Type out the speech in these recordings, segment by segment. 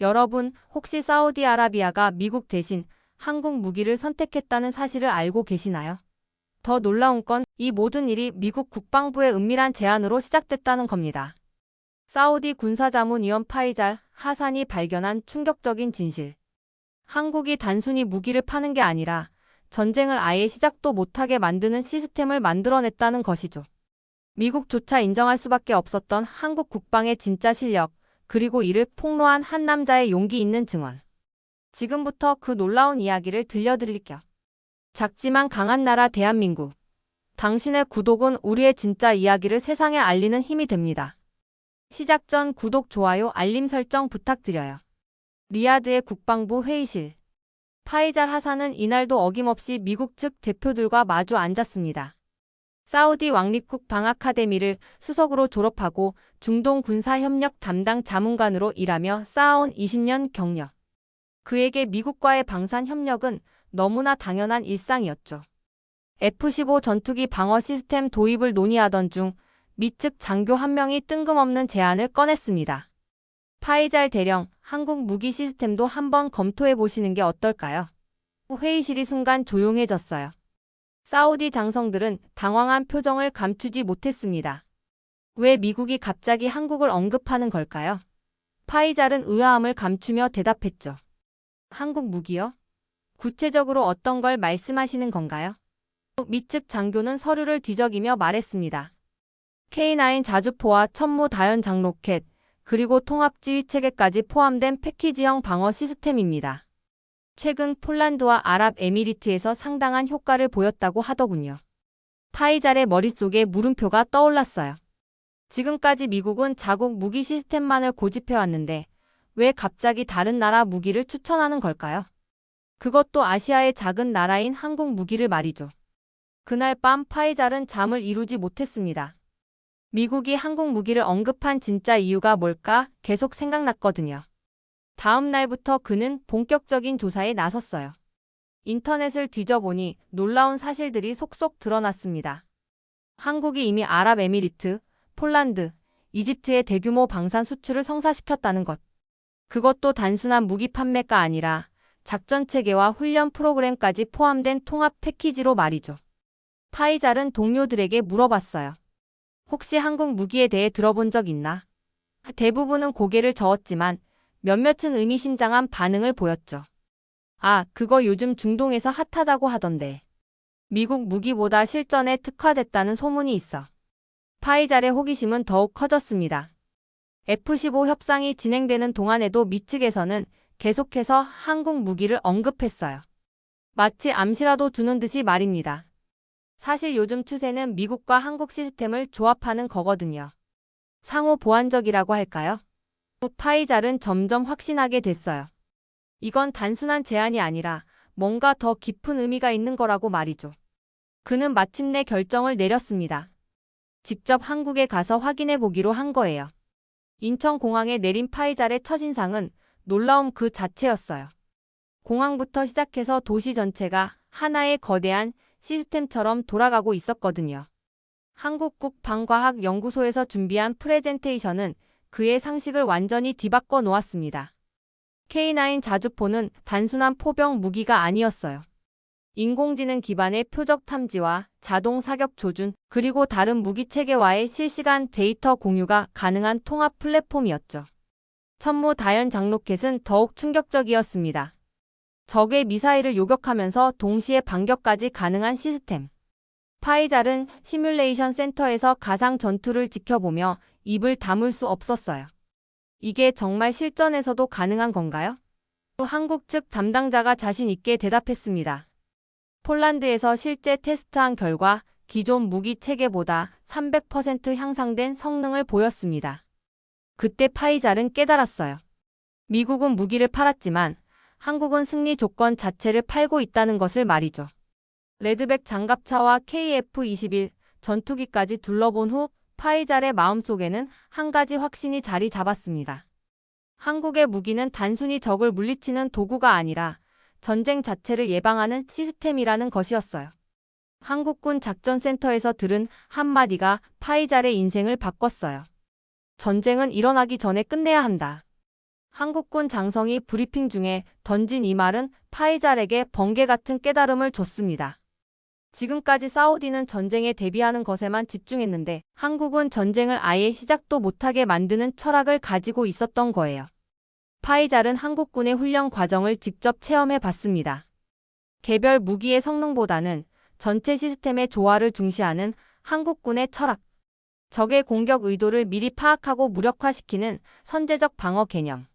여러분, 혹시 사우디아라비아가 미국 대신 한국 무기를 선택했다는 사실을 알고 계시나요? 더 놀라운 건 이 모든 일이 미국 국방부의 은밀한 제안으로 시작됐다는 겁니다. 사우디 군사자문위원 파이잘 하산이 발견한 충격적인 진실. 한국이 단순히 무기를 파는 게 아니라 전쟁을 아예 시작도 못하게 만드는 시스템을 만들어냈다는 것이죠. 미국조차 인정할 수밖에 없었던 한국 국방의 진짜 실력, 그리고 이를 폭로한 한 남자의 용기 있는 증언. 지금부터 그 놀라운 이야기를 들려드릴게요. 작지만 강한 나라 대한민국. 당신의 구독은 우리의 진짜 이야기를 세상에 알리는 힘이 됩니다. 시작 전 구독, 좋아요, 알림 설정 부탁드려요. 리야드의 국방부 회의실. 파이잘 하산은 이날도 어김없이 미국 측 대표들과 마주 앉았습니다. 사우디 왕립국 방아카데미를 수석으로 졸업하고 중동 군사협력 담당 자문관으로 일하며 쌓아온 20년 경력. 그에게 미국과의 방산 협력은 너무나 당연한 일상이었죠. F-15 전투기 방어 시스템 도입을 논의하던 중 미측 장교 한 명이 뜬금없는 제안을 꺼냈습니다. 파이잘 대령, 한국 무기 시스템도 한번 검토해 보시는 게 어떨까요? 회의실이 순간 조용해졌어요. 사우디 장성들은 당황한 표정을 감추지 못했습니다. 왜 미국이 갑자기 한국을 언급하는 걸까요? 파이잘은 의아함을 감추며 대답했죠. 한국 무기요? 구체적으로 어떤 걸 말씀하시는 건가요? 미측 장교는 서류를 뒤적이며 말했습니다. K9 자주포와 천무 다연장 로켓, 그리고 통합지휘 체계까지 포함된 패키지형 방어 시스템입니다. 최근 폴란드와 아랍에미리트에서 상당한 효과를 보였다고 하더군요. 파이잘의 머릿속에 물음표가 떠올랐어요. 지금까지 미국은 자국 무기 시스템만을 고집해왔는데 왜 갑자기 다른 나라 무기를 추천하는 걸까요? 그것도 아시아의 작은 나라인 한국 무기를 말이죠. 그날 밤 파이잘은 잠을 이루지 못했습니다. 미국이 한국 무기를 언급한 진짜 이유가 뭘까 계속 생각났거든요. 다음 날부터 그는 본격적인 조사에 나섰어요. 인터넷을 뒤져보니 놀라운 사실들이 속속 드러났습니다. 한국이 이미 아랍에미리트, 폴란드, 이집트의 대규모 방산 수출을 성사시켰다는 것. 그것도 단순한 무기 판매가 아니라 작전 체계와 훈련 프로그램까지 포함된 통합 패키지로 말이죠. 파이잘은 동료들에게 물어봤어요. 혹시 한국 무기에 대해 들어본 적 있나? 대부분은 고개를 저었지만 몇몇은 의미심장한 반응을 보였죠. 아, 그거 요즘 중동에서 핫하다고 하던데. 미국 무기보다 실전에 특화됐다는 소문이 있어. 파이잘의 호기심은 더욱 커졌습니다. F-15 협상이 진행되는 동안에도 미 측에서는 계속해서 한국 무기를 언급했어요. 마치 암시라도 주는 듯이 말입니다. 사실 요즘 추세는 미국과 한국 시스템을 조합하는 거거든요. 상호 보완적이라고 할까요? 파이잘은 점점 확신하게 됐어요. 이건 단순한 제안이 아니라 뭔가 더 깊은 의미가 있는 거라고 말이죠. 그는 마침내 결정을 내렸습니다. 직접 한국에 가서 확인해 보기로 한 거예요. 인천공항에 내린 파이잘의 첫인상은 놀라움 그 자체였어요. 공항부터 시작해서 도시 전체가 하나의 거대한 시스템처럼 돌아가고 있었거든요. 한국국방과학연구소에서 준비한 프레젠테이션은 그의 상식을 완전히 뒤바꿔 놓았습니다. K9 자주포는 단순한 포병 무기가 아니었어요. 인공지능 기반의 표적 탐지와 자동 사격 조준, 그리고 다른 무기 체계와의 실시간 데이터 공유가 가능한 통합 플랫폼이었죠. 천무 다연 장로켓은 더욱 충격적이었습니다. 적의 미사일을 요격하면서 동시에 반격까지 가능한 시스템. 파이잘은 시뮬레이션 센터에서 가상 전투를 지켜보며 입을 다물 수 없었어요. 이게 정말 실전에서도 가능한 건가요? 한국 측 담당자가 자신 있게 대답했습니다. 폴란드에서 실제 테스트한 결과 기존 무기 체계보다 300% 향상된 성능을 보였습니다. 그때 파이잘은 깨달았어요. 미국은 무기를 팔았지만 한국은 승리 조건 자체를 팔고 있다는 것을 말이죠. 레드백 장갑차와 KF-21 전투기까지 둘러본 후 파이잘의 마음속에는 한 가지 확신이 자리 잡았습니다. 한국의 무기는 단순히 적을 물리치는 도구가 아니라 전쟁 자체를 예방하는 시스템이라는 것이었어요. 한국군 작전센터에서 들은 한마디가 파이잘의 인생을 바꿨어요. 전쟁은 일어나기 전에 끝내야 한다. 한국군 장성이 브리핑 중에 던진 이 말은 파이잘에게 번개 같은 깨달음을 줬습니다. 지금까지 사우디는 전쟁에 대비하는 것에만 집중했는데 한국은 전쟁을 아예 시작도 못하게 만드는 철학을 가지고 있었던 거예요. 파이잘은 한국군의 훈련 과정을 직접 체험해 봤습니다. 개별 무기의 성능보다는 전체 시스템의 조화를 중시하는 한국군의 철학. 적의 공격 의도를 미리 파악하고 무력화시키는 선제적 방어 개념.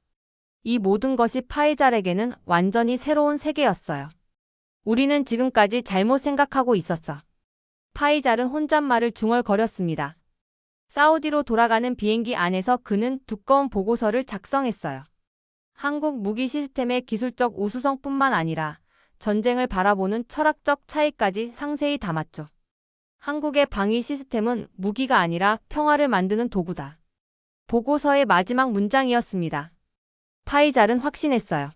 이 모든 것이 파이잘에게는 완전히 새로운 세계였어요. 우리는 지금까지 잘못 생각하고 있었어. 파이잘은 혼잣말을 중얼거렸습니다. 사우디로 돌아가는 비행기 안에서 그는 두꺼운 보고서를 작성했어요. 한국 무기 시스템의 기술적 우수성뿐만 아니라 전쟁을 바라보는 철학적 차이까지 상세히 담았죠. 한국의 방위 시스템은 무기가 아니라 평화를 만드는 도구다. 보고서의 마지막 문장이었습니다. 파이잘은 확신했어요.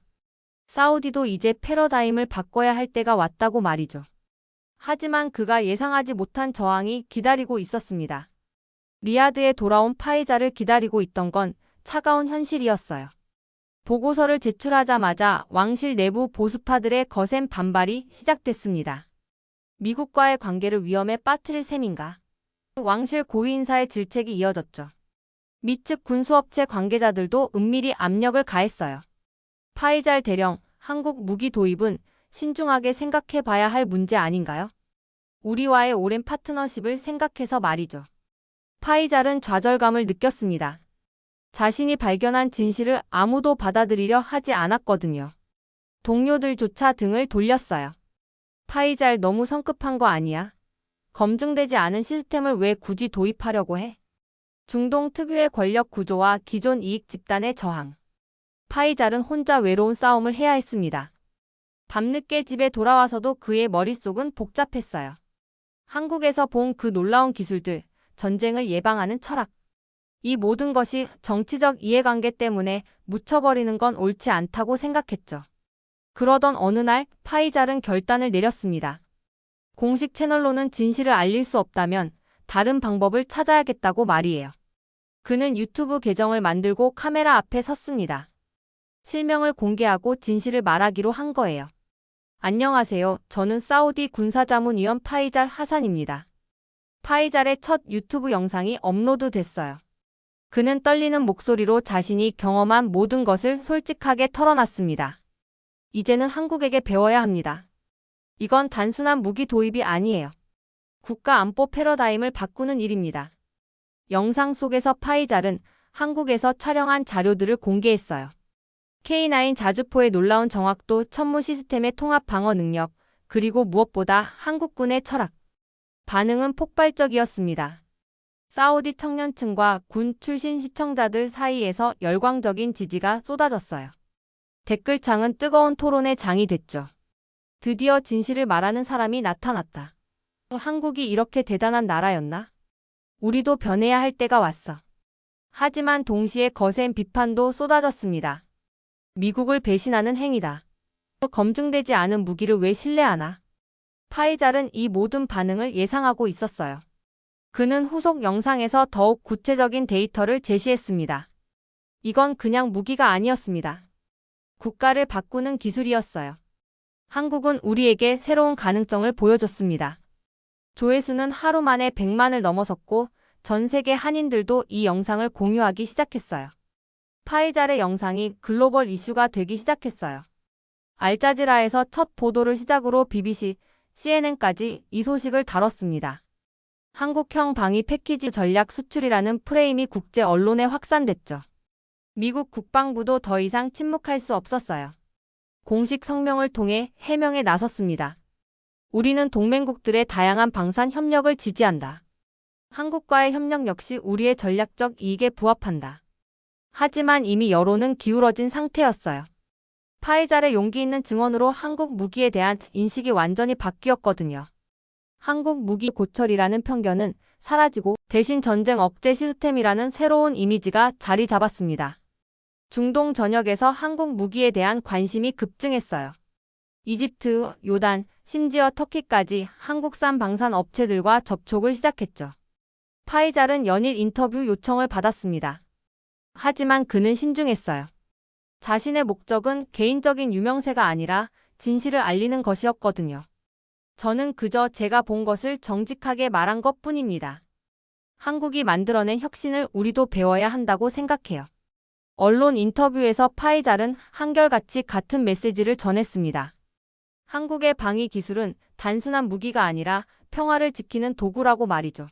사우디도 이제 패러다임을 바꿔야 할 때가 왔다고 말이죠. 하지만 그가 예상하지 못한 저항이 기다리고 있었습니다. 리야드에 돌아온 파이자를 기다리고 있던 건 차가운 현실이었어요. 보고서를 제출하자마자 왕실 내부 보수파들의 거센 반발이 시작됐습니다. 미국과의 관계를 위험에 빠뜨릴 셈인가? 왕실 고위 인사의 질책이 이어졌죠. 미측 군수업체 관계자들도 은밀히 압력을 가했어요. 파이잘 대령, 한국 무기 도입은 신중하게 생각해 봐야 할 문제 아닌가요? 우리와의 오랜 파트너십을 생각해서 말이죠. 파이잘은 좌절감을 느꼈습니다. 자신이 발견한 진실을 아무도 받아들이려 하지 않았거든요. 동료들조차 등을 돌렸어요. 파이잘 너무 성급한 거 아니야? 검증되지 않은 시스템을 왜 굳이 도입하려고 해? 중동 특유의 권력 구조와 기존 이익 집단의 저항. 파이잘은 혼자 외로운 싸움을 해야 했습니다. 밤늦게 집에 돌아와서도 그의 머릿속은 복잡했어요. 한국에서 본 그 놀라운 기술들, 전쟁을 예방하는 철학. 이 모든 것이 정치적 이해관계 때문에 묻혀버리는 건 옳지 않다고 생각했죠. 그러던 어느 날 파이잘은 결단을 내렸습니다. 공식 채널로는 진실을 알릴 수 없다면 다른 방법을 찾아야겠다고 말이에요. 그는 유튜브 계정을 만들고 카메라 앞에 섰습니다. 실명을 공개하고 진실을 말하기로 한 거예요. 안녕하세요. 저는 사우디 군사자문위원 파이잘 하산입니다. 파이잘의 첫 유튜브 영상이 업로드 됐어요. 그는 떨리는 목소리로 자신이 경험한 모든 것을 솔직하게 털어놨습니다. 이제는 한국에게 배워야 합니다. 이건 단순한 무기 도입이 아니에요. 국가 안보 패러다임을 바꾸는 일입니다. 영상 속에서 파이잘은 한국에서 촬영한 자료들을 공개했어요. K9 자주포의 놀라운 정확도 천무 시스템의 통합 방어 능력, 그리고 무엇보다 한국군의 철학. 반응은 폭발적이었습니다. 사우디 청년층과 군 출신 시청자들 사이에서 열광적인 지지가 쏟아졌어요. 댓글창은 뜨거운 토론의 장이 됐죠. 드디어 진실을 말하는 사람이 나타났다. 한국이 이렇게 대단한 나라였나? 우리도 변해야 할 때가 왔어. 하지만 동시에 거센 비판도 쏟아졌습니다. 미국을 배신하는 행위다. 검증되지 않은 무기를 왜 신뢰하나? 파이잘은 이 모든 반응을 예상하고 있었어요. 그는 후속 영상에서 더욱 구체적인 데이터를 제시했습니다. 이건 그냥 무기가 아니었습니다. 국가를 바꾸는 기술이었어요. 한국은 우리에게 새로운 가능성을 보여줬습니다. 조회수는 하루 만에 100만을 넘어섰고 전 세계 한인들도 이 영상을 공유하기 시작했어요. 파이잘의 영상이 글로벌 이슈가 되기 시작했어요. 알자지라에서 첫 보도를 시작으로 BBC, CNN까지 이 소식을 다뤘습니다. 한국형 방위 패키지 전략 수출이라는 프레임이 국제 언론에 확산됐죠. 미국 국방부도 더 이상 침묵할 수 없었어요. 공식 성명을 통해 해명에 나섰습니다. 우리는 동맹국들의 다양한 방산 협력을 지지한다. 한국과의 협력 역시 우리의 전략적 이익에 부합한다. 하지만 이미 여론은 기울어진 상태였어요. 파이잘의 용기 있는 증언으로 한국 무기에 대한 인식이 완전히 바뀌었거든요. 한국 무기 고철이라는 편견은 사라지고 대신 전쟁 억제 시스템이라는 새로운 이미지가 자리 잡았습니다. 중동 전역에서 한국 무기에 대한 관심이 급증했어요. 이집트, 요단, 심지어 터키까지 한국산 방산 업체들과 접촉을 시작했죠. 파이잘은 연일 인터뷰 요청을 받았습니다. 하지만 그는 신중했어요. 자신의 목적은 개인적인 유명세가 아니라 진실을 알리는 것이었거든요. 저는 그저 제가 본 것을 정직하게 말한 것 뿐입니다. 한국이 만들어낸 혁신을 우리도 배워야 한다고 생각해요. 언론 인터뷰에서 파이잘은 한결같이 같은 메시지를 전했습니다. 한국의 방위 기술은 단순한 무기가 아니라 평화를 지키는 도구라고 말이죠.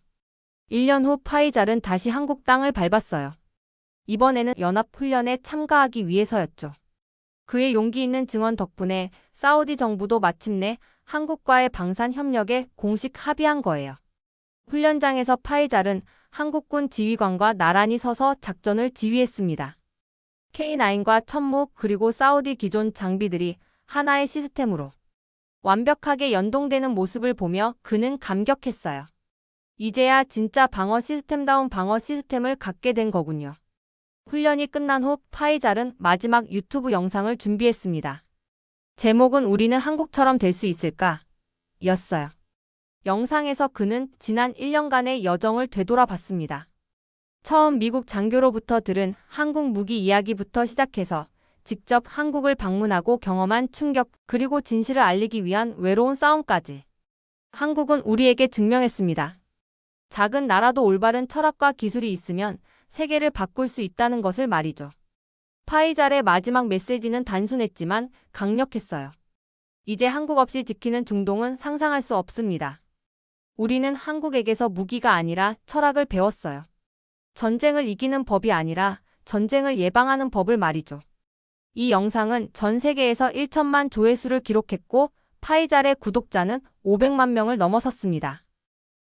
1년 후 파이잘은 다시 한국 땅을 밟았어요. 이번에는 연합훈련에 참가하기 위해서였죠. 그의 용기 있는 증언 덕분에 사우디 정부도 마침내 한국과의 방산 협력에 공식 합의한 거예요. 훈련장에서 파이잘은 한국군 지휘관과 나란히 서서 작전을 지휘했습니다. K9과 천무 그리고 사우디 기존 장비들이 하나의 시스템으로 완벽하게 연동되는 모습을 보며 그는 감격했어요. 이제야 진짜 방어 시스템다운 방어 시스템을 갖게 된 거군요. 훈련이 끝난 후 파이잘은 마지막 유튜브 영상을 준비했습니다. 제목은 우리는 한국처럼 될 수 있을까? 였어요. 영상에서 그는 지난 1년간의 여정을 되돌아봤습니다. 처음 미국 장교로부터 들은 한국 무기 이야기부터 시작해서 직접 한국을 방문하고 경험한 충격 그리고 진실을 알리기 위한 외로운 싸움까지. 한국은 우리에게 증명했습니다. 작은 나라도 올바른 철학과 기술이 있으면 세계를 바꿀 수 있다는 것을 말이죠. 파이잘의 마지막 메시지는 단순했지만 강력했어요. 이제 한국 없이 지키는 중동은 상상할 수 없습니다. 우리는 한국에게서 무기가 아니라 철학을 배웠어요. 전쟁을 이기는 법이 아니라 전쟁을 예방하는 법을 말이죠. 이 영상은 전 세계에서 1천만 조회수를 기록했고 파이잘의 구독자는 500만 명을 넘어섰습니다.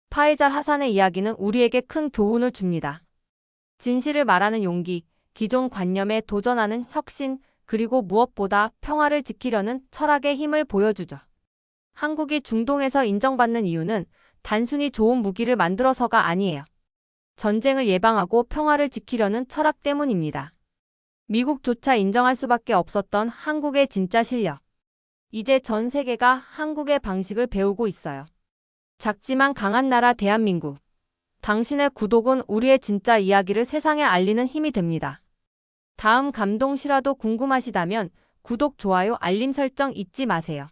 파이잘 하산의 이야기는 우리에게 큰 교훈을 줍니다. 진실을 말하는 용기, 기존 관념에 도전하는 혁신, 그리고 무엇보다 평화를 지키려는 철학의 힘을 보여주죠. 한국이 중동에서 인정받는 이유는 단순히 좋은 무기를 만들어서가 아니에요. 전쟁을 예방하고 평화를 지키려는 철학 때문입니다. 미국조차 인정할 수밖에 없었던 한국의 진짜 실력. 이제 전 세계가 한국의 방식을 배우고 있어요. 작지만 강한 나라 대한민국. 당신의 구독은 우리의 진짜 이야기를 세상에 알리는 힘이 됩니다. 다음 감동 실화도 궁금하시다면 구독, 좋아요, 알림 설정 잊지 마세요.